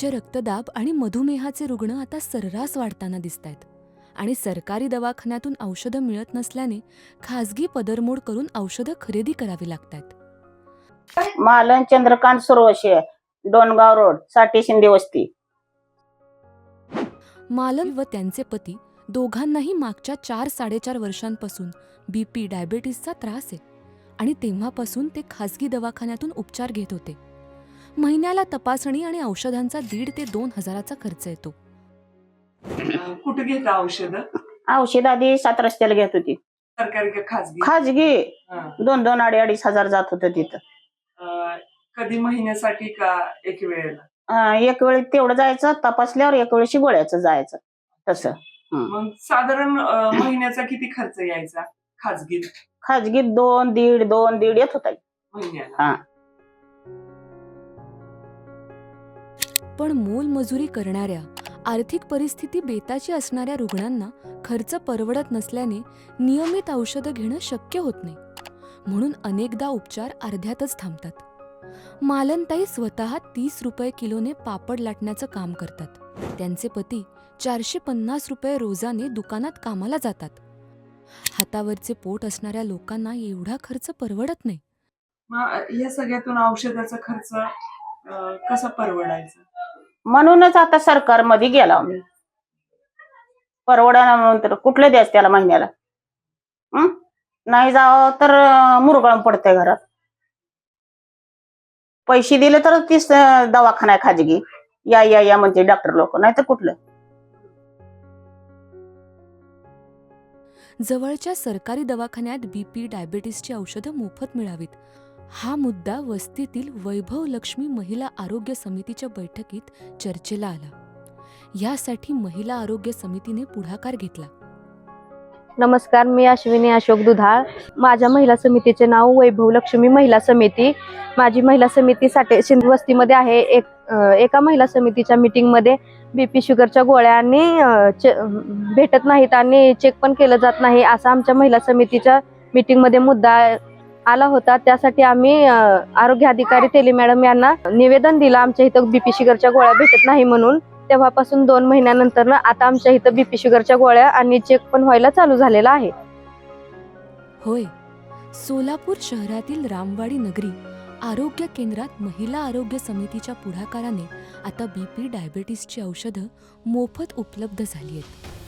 उच्च रक्तदाब आणि मधुमेहाचे रुग्ण आता सर्रास वाढताना दिसत आहेत आणि सरकारी दवाखान्यातून औषधं मिळत नसल्याने खासगी पदरमोड करून औषधं खरेदी करावी लागत आहेत मालन चंद्रकांत सुरवशे डोनगाव रोडसाठी शिंदे वस्ती. मालन व त्यांचे पती दोघांनाही मागच्या चार साडेचार वर्षांपासून बीपी डायबेटीसचा त्रास आहे. आणि तेव्हापासून ते खासगी दवाखान्यातून उपचार घेत होते. महिन्याला तपासणी आणि औषधांचा दीड ते दोन हजाराचा खर्च येतो. कुठे घेता औषध? औषध आधी सात रस्त्याला घेत होती. सरकारी का खाजगी? खाजगी. हं. दोन दोन अडी अडीच हजार जात होतं तिथं. अं, कधी महिन्यासाठी का एक वेळेला? अं, एक वेळी तेवढं जायचं तपासल्यावर एक वेळेशी गोळ्याचं जायचं तसं. मग साधारण अं, महिन्याचा किती खर्च यायचा? खाजगी खाजगीत दोन दीड दोन दीड येत होता. महिन्याला. हा. पण मोलमजुरी करणाऱ्या आर्थिक परिस्थिती बेताची असणाऱ्या रुग्णांना खर्च परवडत नसल्याने नियमित औषधं घेणं शक्य होत नाही. म्हणून अनेकदा उपचार अर्ध्यातच थांबतात. मालनताई स्वतः तीस रुपये किलोने पापड लाटण्याचं काम करतात. त्यांचे पती चारशे पन्नास रुपये रोजाने दुकानात कामाला जातात. हातावरचे पोट असणाऱ्या लोकांना एवढा खर्च परवडत नाही. या सगळ्यातून औषधाचा खर्च कसा परवडायचा? म्हणूनच आता सरकारमध्ये गेला. मी परवडा म्हणून तर कुठले द्यायचं त्याला महिन्याला नाही जावं तर मुरगळून पडतंय घरात. पैसे दिले तर तीच दवाखाना आहे खाजगी. या या या म्हणजे डॉक्टर लोक नाही तर कुठलं? जवळच्या सरकारी दवाखान्यात बीपी डायबेटीसची औषधं मोफत मिळावीत. हा मुद्दा वस्तीतील वैभव लक्ष्मी महिला आरोग्य समितीच्या बैठकीत चर्चेला आला. यासाठी महिला आरोग्य समितीने पुढाकार घेतला. नमस्कार मी अश्विनी अशोक दुधाळ. माझ्या महिला समितीचे नाव वैभव लक्ष्मी महिला समिती. माझी महिला समिती साठे शिंदे वस्तीमध्ये आहे. एक अ, एका महिला समितीच्या मीटिंगमध्ये बी पी शुगरच्या गोळ्या आणि अ, चे- भेटत नाहीत आणि चेक पण केलं जात नाही असा आमच्या महिला समितीच्या मीटिंगमध्ये मुद्दा आला होता त्यासाठी आम्ही आरोग्य अधिकारी तेली मॅडम यांना निवेदन दिलं. आमच्या इथं बीपी शुगरच्या गोळ्या भेटत नाही म्हणून. तेव्हापासून दोन महिन्यानंतर आता आमच्या इथं बीपी शुगरच्या गोळ्या आणि चेक पण व्हायला चालू झालेला आहे. होय. सोलापूर शहरातील रामवाडी नगरी आरोग्य केंद्रात महिला आरोग्य समितीच्या पुढाकाराने आता बीपी डायबेटीसची औषधं मोफत उपलब्ध झाली आहेत.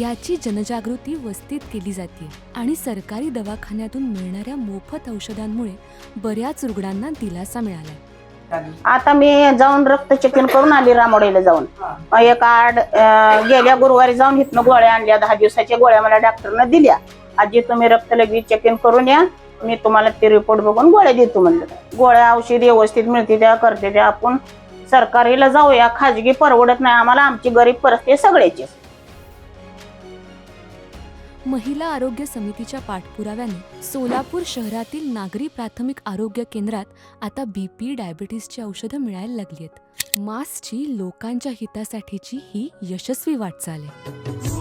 याची जनजागृती वस्तीत केली जाते आणि सरकारी दवाखान्यातून मिळणाऱ्या मोफत औषधांमुळे बऱ्याच रुग्णांना दिलासा मिळालाय आता मी जाऊन रक्त चेकिंग करून आली रामोडेला जाऊन. एक आड अं, गेल्या गुरुवारी जाऊन इथनं गोळ्या आणल्या. दहा दिवसाच्या गोळ्या मला डॉक्टरनं दिल्या. आजी तुम्ही रक्त लगेच चेकिंग करून या. मी तुम्हाला ते रिपोर्ट बघून गोळ्या देतो म्हणलं. गोळ्या औषध व्यवस्थित मिळते त्या करते त्या. आपण सरकारीला जाऊया. खाजगी परवडत नाही. आम्हाला आमची गरीब परिस्थिती सगळ्याची महिला आरोग्य समितीच्या पाठपुराव्याने सोलापूर शहरातील नागरी प्राथमिक आरोग्य केंद्रात आता बी पी डायबिटीसची औषधं मिळायला लागली आहेत. मासची लोकांच्या हितासाठीची ही यशस्वी वाटचाल आहे.